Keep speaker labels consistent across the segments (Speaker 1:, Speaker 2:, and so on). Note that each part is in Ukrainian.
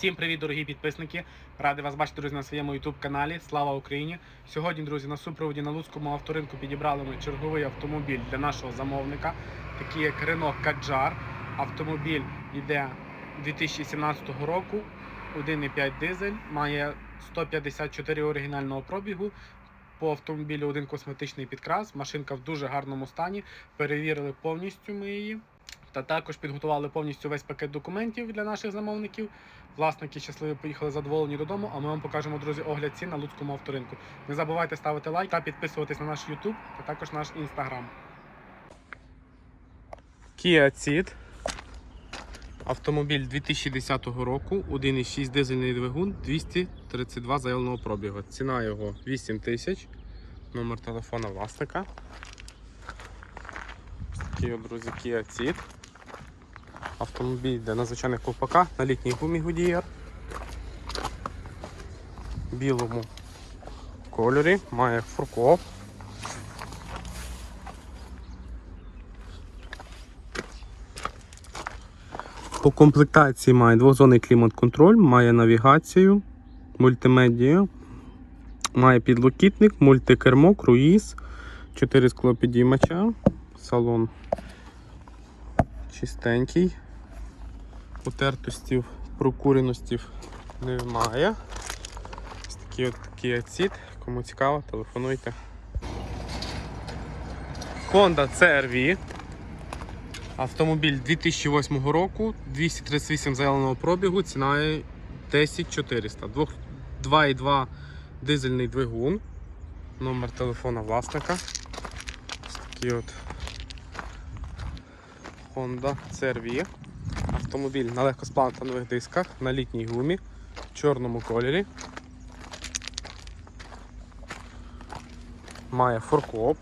Speaker 1: Всім привіт, дорогі підписники! Радий вас бачити, друзі, на своєму youtube каналі. Слава Україні! Сьогодні, друзі, на супроводі на Луцькому авторинку підібрали ми черговий автомобіль для нашого замовника, такий як Renault Kadjar. Автомобіль йде 2017 року, 1,5 дизель, має 154 оригінального пробігу. По автомобілю один косметичний підкрас. Машинка в дуже гарному стані. Перевірили повністю ми її. Та також підготували повністю весь пакет документів для наших замовників. Власники щасливі поїхали задоволені додому, а ми вам покажемо, друзі, огляд цін на Луцькому авторинку. Не забувайте ставити лайк та підписуватись на наш YouTube та також наш Instagram. Kia Ceed. Автомобіль 2010 року, 1,6 дизельний двигун, 232 заявленого пробігу. Ціна його 8 тисяч. Номер телефона власника. Такий, друзі, Kia Ceed. Автомобіль йде на ковпаках, на літній гумі Goodyear. Білому кольорі, має фуркоп. По комплектації має двохзонний клімат-контроль, має навігацію, мультимедію, має підлокітник, мультикермо, круїз, 4 склопідіймача, салон чистенький, утертостів, прокуреностів немає. Ось такий от такий ацід. Кому цікаво, телефонуйте. Honda CR-V. Автомобіль 2008 року, 238 заявленого пробігу, ціна 10400. 2,2 дизельний двигун. Номер телефона власника. Ось такий от Honda CR-V. Автомобіль на легкосплантанових дисках, на літній гумі, в чорному кольорі. Має форкоп.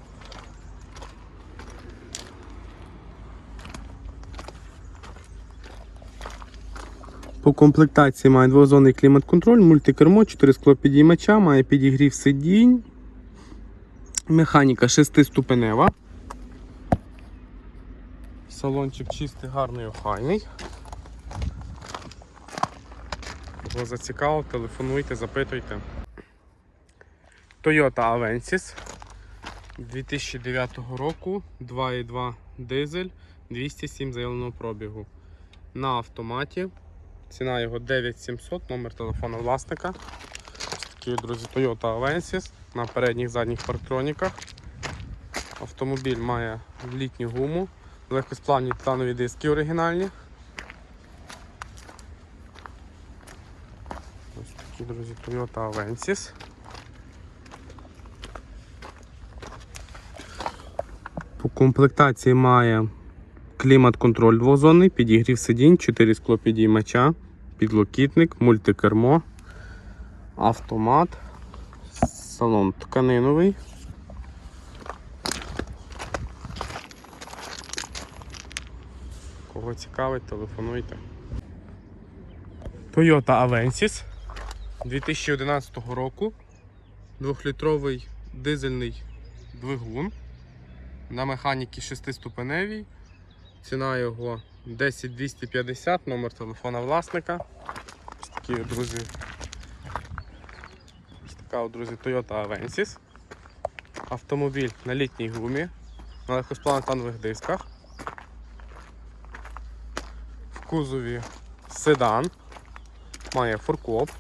Speaker 1: По комплектації має двозонний клімат-контроль, мультикермо, 4 склопідіймача, має підігрів сидінь, механіка 6-ступенева. Салончик чистий, гарний, охайний. Кого зацікавив, телефонуйте, запитуйте. Toyota Avensis 2009 року, 2,2 дизель, 207 заявленого пробігу. На автоматі. Ціна його 9700, номер телефону власника. Такий, друзі, Toyota Avensis на передніх задніх парктроніках. Автомобіль має літню гуму, легкосплавні титанові диски оригінальні. Ось такі, друзі, Toyota Avensis. По комплектації має клімат-контроль двозонний, підігрів сидінь, 4 склопідіймача, підлокітник, мультикермо, автомат, салон тканиновий. Кого цікавить, телефонуйте. Toyota Avensis 2011 року. Двохлітровий дизельний двигун на механіки 6-ступеневій. Ціна його 10250, номер телефона власника. Ось такі, друзі. Ось така, друзі, Toyota Avensis. Автомобіль на літній гумі, на легкосплавно-танових дисках. Кузові седан, має фуркоп.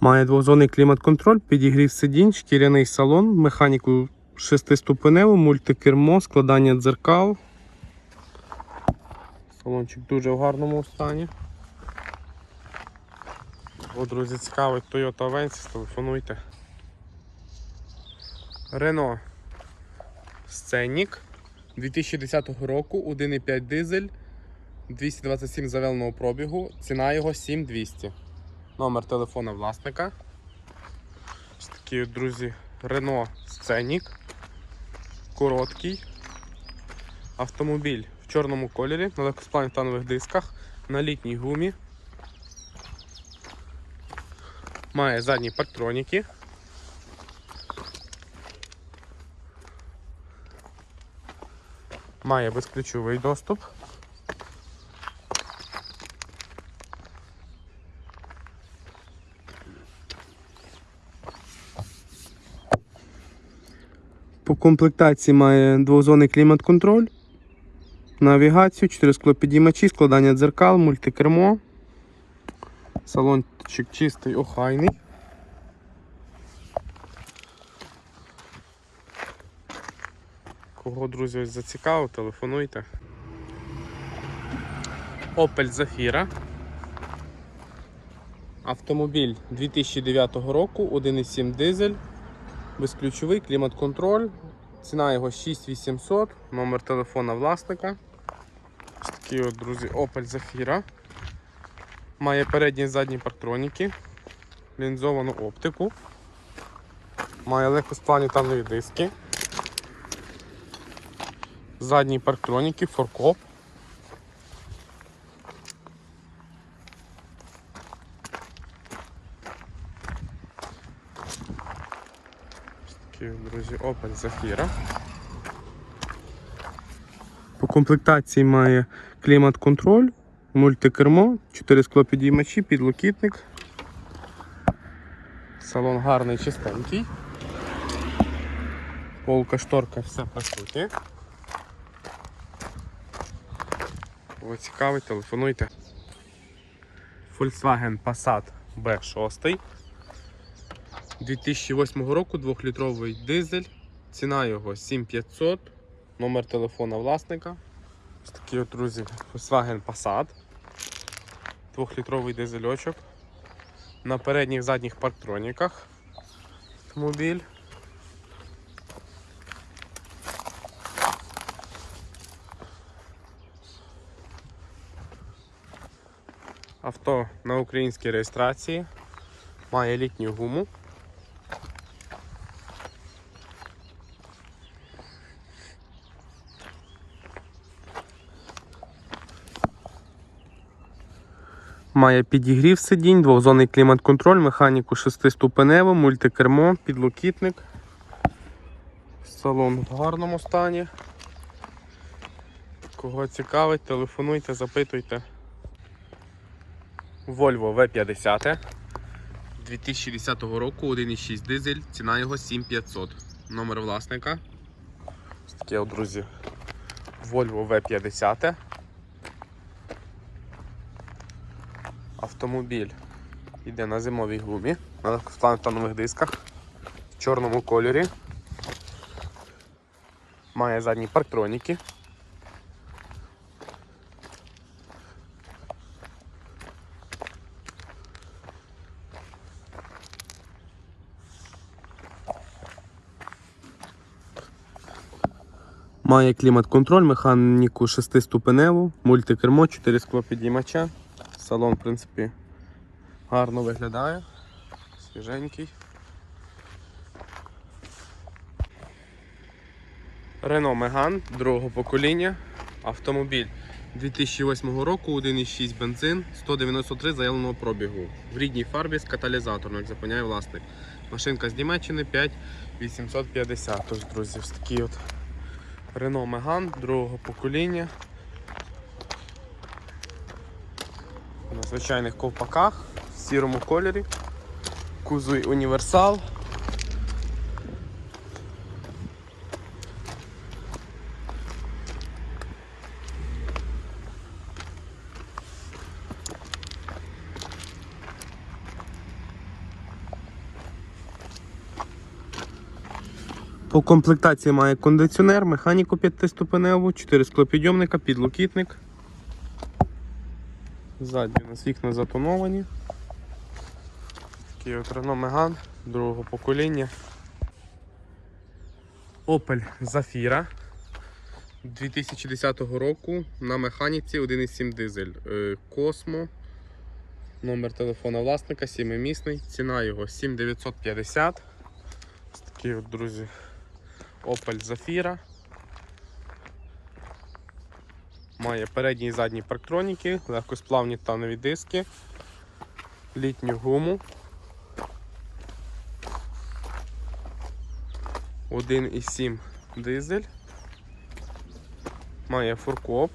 Speaker 1: Має двозонний клімат-контроль, підігрів сидінь, шкіряний салон, механіку шестиступеневу, мультикермо, складання дзеркал. Салончик дуже в гарному стані. О, друзі, цікавий Toyota Avensis, телефонуйте. Renault Scenic 2010 року, 1,5 дизель, 227 завеленого пробігу, ціна його 7200. Номер телефона власника. Ось от, друзі, Renault Scenic. Короткий. Автомобіль в чорному кольорі, на легкосплавних танових дисках, на літній гумі. Має задні парктроніки. Має безключовий доступ. По комплектації має двозонний клімат-контроль, навігацію, 4 склопідіймачі, складання дзеркал, мультикермо. Салончик чистий, охайний. Кого, друзі, ось зацікавив, телефонуйте. Opel Zafira. Автомобіль 2009 року, 1,7 дизель, безключовий клімат-контроль. Ціна його 6800, номер телефона власника. Такий от, друзі, Opel Zafira. Має передні і задні парктроніки, лінзовану оптику. Має легкосплавні танові диски. Задні парктроніки, форкоп. Такі, друзі, Opel Zafira. По комплектації має клімат-контроль, мультикермо, 4 склопідіймачі, підлокітник. Салон гарний, чистенький. Полка, шторка, все присутнє. Кого цікавить, телефонуйте. Volkswagen Passat B6. 2008 року 2-літровий дизель. Ціна його 7500. Номер телефона власника. Ось такий от, друзі, Volkswagen Passat. 2-літровий дизельочок. На передніх задніх парктроніках. Автомобіль. Авто на українській реєстрації. Має літню гуму. Має підігрів сидінь, двохзонний клімат-контроль, механіку 6-ступеневу, мультикермо, підлокітник. Салон в гарному стані. Кого цікавить, телефонуйте, запитуйте. Volvo V50 2010 року 1,6 дизель, ціна його 7500. Номер власника. Ось таке, друзі. Volvo V50. Автомобіль йде на зимовій гумі, на легкосплавних дисках в чорному кольорі. Має задні парктроніки. Має клімат-контроль, механіку 6-ступеневу, мультикермо, 4 склопідіймача. Салон, в принципі, гарно виглядає, свіженький. Renault Megane другого покоління. Автомобіль 2008 року, 1,6 бензин, 193 заявленого пробігу. В рідній фарбі з каталізатором, як запевняє власник. Машинка з Німеччини 5850. Тож, друзі, ось такий от Renault Megane другого покоління. Звичайних ковпаках в сірому кольорі. Кузуй універсал. По комплектації має кондиціонер, механіку 5-ступеневу, 4 склопідйомника, підлокітник. Ззаді у нас вікна затоновані. Такий от Renault Megane другого покоління. Opel Zafira 2010 року на механіці 1,7 дизель. Е, Космо. Номер телефона власника, 7-місний. Ціна його 7950. Ось такий от, друзі, Opel Zafira. Має передні і задні парктроніки, легкосплавні танові диски, літню гуму. 1,7 дизель. Має фуркоп.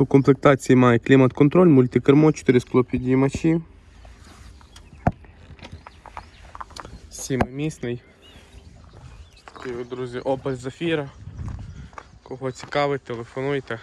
Speaker 1: У комплектації має клімат-контроль, мультикермо, 4 склопідіймачі. Сімимісний. Такий, друзі, опис зафіра. Кого цікавить, телефонуйте.